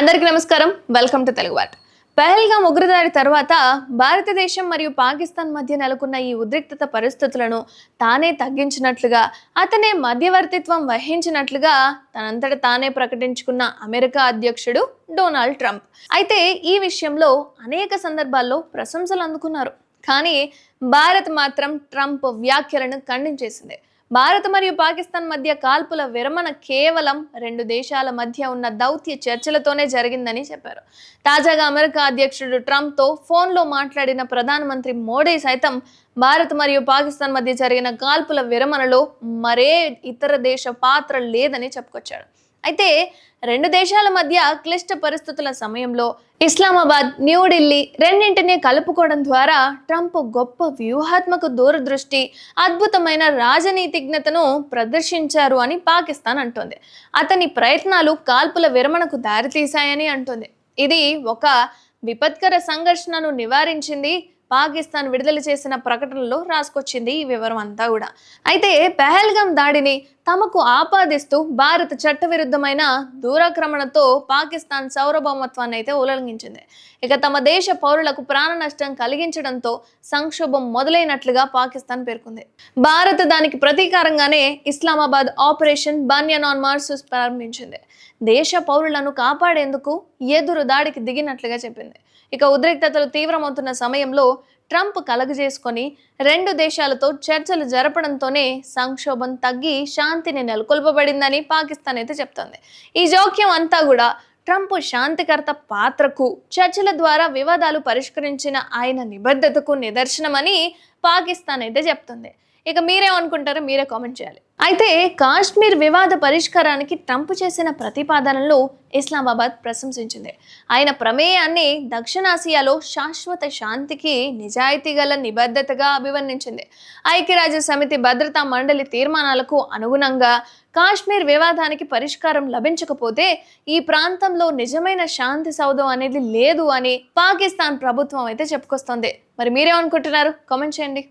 అందరికీ నమస్కారం. Welcome to Telugu వాట్ పహల్గాం ఉగ్రదాడి తర్వాత భారతదేశం మరియు పాకిస్తాన్ మధ్య నెలకొన్న ఈ ఉద్రిక్తత పరిస్థితులను తానే తగ్గించినట్లుగా అతనే మధ్యవర్తిత్వం వహించినట్లుగా తనంతట తానే ప్రకటించుకున్న అమెరికా అధ్యక్షుడు డొనాల్డ్ ట్రంప్. అయితే ఈ విషయంలో అనేక సందర్భాల్లో ప్రశంసలు అందుకున్నారు. కానీ భారత్ మాత్రం ట్రంప్ వ్యాఖ్యలను ఖండించేసింది. భారత్ మరియు పాకిస్తాన్ మధ్య కాల్పుల విరమణ కేవలం రెండు దేశాల మధ్య ఉన్న దౌత్య చర్చలతోనే జరిగిందని చెప్పారు. తాజాగా అమెరికా అధ్యక్షుడు ట్రంప్తో ఫోన్లో మాట్లాడిన ప్రధానమంత్రి మోడీ సైతం భారత్ మరియు పాకిస్తాన్ మధ్య జరిగిన కాల్పుల విరమణలో మరే ఇతర దేశ పాత్ర లేదని చెప్పుకొచ్చాడు అయితే రెండు దేశాల మధ్య క్లిష్ట పరిస్థితుల సమయంలో ఇస్లామాబాద్ న్యూఢిల్లీ రెండింటినీ కలుపుకోవడం ద్వారా ట్రంప్ గొప్ప వ్యూహాత్మక దూరదృష్టి అద్భుతమైన రాజనీతిజ్ఞతను ప్రదర్శించారు అని పాకిస్తాన్ అంటోంది. అతని ప్రయత్నాలు కాల్పుల విరమణకు దారితీశాయని అంటోంది. ఇది ఒక విపత్కర సంఘర్షణను నివారించింది పాకిస్తాన్ విడుదల చేసిన ప్రకటనలో రాసుకొచ్చింది ఈ వివరం అంతా కూడా. అయితే పెహల్గాం దాడిని తమకు ఆపాదిస్తూ భారత్ చట్టవిరుద్ధమైన దూరాక్రమణతో పాకిస్తాన్ సౌరభౌమత్వాన్ని అయితే ఉల్లంఘించింది. ఇక తమ దేశ పౌరులకు ప్రాణ నష్టం కలిగించడంతో సంక్షోభం మొదలైనట్లుగా పాకిస్తాన్ పేర్కొంది. భారత్ దానికి ప్రతీకారంగానే ఇస్లామాబాద్ ఆపరేషన్ బన్యన్ ఆన్ మార్సూస్ ప్రారంభించింది. దేశ పౌరులను కాపాడేందుకు ఎదురు దాడికి దిగినట్లుగా చెప్పింది. ఇక ఉద్రిక్తతలు తీవ్రమవుతున్న సమయంలో ట్రంప్ కలగజేసుకొని రెండు దేశాలతో చర్చలు జరపడంతోనే సంక్షోభం తగ్గి శాంతిని నెలకొల్పబడిందని పాకిస్తాన్ అయితే చెప్తోంది. ఈ జోక్యం అంతా కూడా ట్రంప్ శాంతికర్త పాత్రకు చర్చల ద్వారా వివాదాలు పరిష్కరించిన ఆయన నిబద్ధతకు నిదర్శనమని పాకిస్తాన్ అయితే చెప్తుంది. ఇక మీరేమనుకుంటారో మీరే కామెంట్ చేయాలి. అయితే కాశ్మీర్ వివాద పరిష్కారానికి ట్రంప్ చేసిన ప్రతిపాదనలు ఇస్లామాబాద్ ప్రశంసించింది. ఆయన ప్రమేయాన్ని దక్షిణాసియాలో శాశ్వత శాంతికి నిజాయితీ గల నిబద్ధతగా అభివర్ణించింది. ఐక్యరాజ్య సమితి భద్రతా మండలి తీర్మానాలకు అనుగుణంగా కాశ్మీర్ వివాదానికి పరిష్కారం లభించకపోతే ఈ ప్రాంతంలో నిజమైన శాంతి సౌధం అనేది లేదు అని పాకిస్తాన్ ప్రభుత్వం అయితే చెప్పుకొస్తోంది. మరి మీరేమనుకుంటున్నారు? కామెంట్ చేయండి.